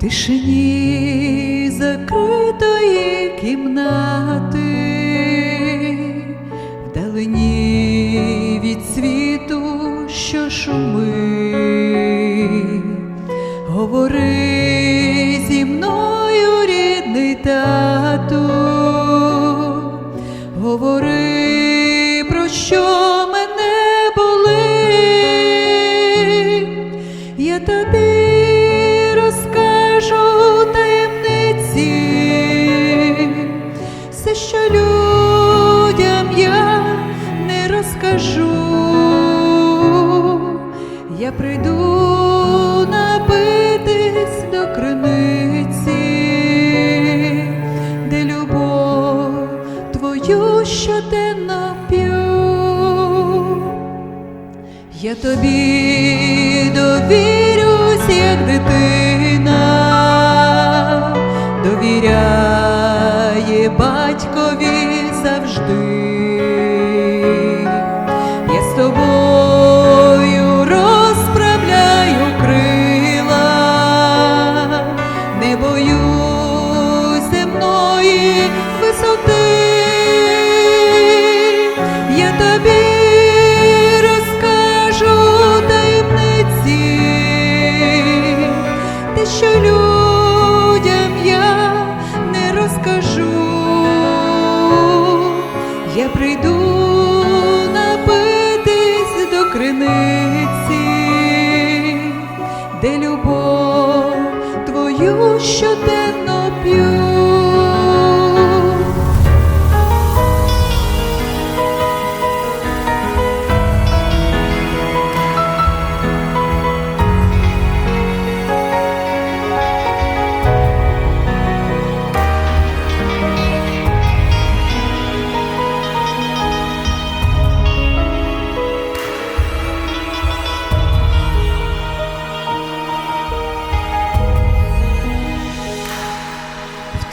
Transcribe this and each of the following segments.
тишині закритої кімнати, вдалині від світу, що шумить, говори зі мною, рідний тату, говори про що розкажу, я прийду напитись до криниці, де любов твою щоденно п'ю. Я тобі довірюсь, як дитина, довіряє батькові тобою розправляю крила, не боюсь земної висоти. Я тобі розкажу таємниці, те, що людям я не розкажу. Я прийду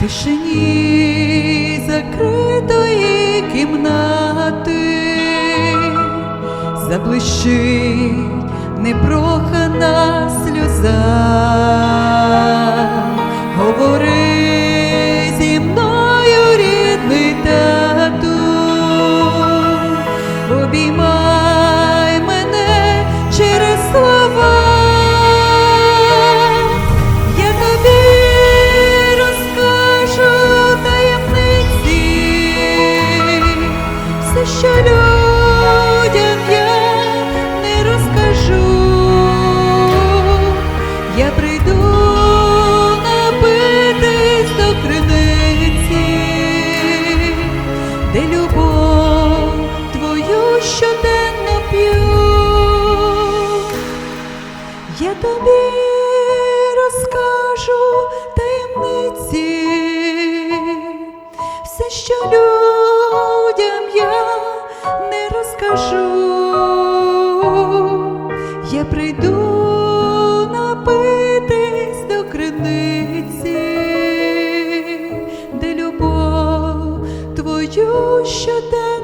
тишині закритої кімнати заблищить непрохана сльоза. Що людям я не розкажу. Я прийду напитись до криниці, де любов твою щоденно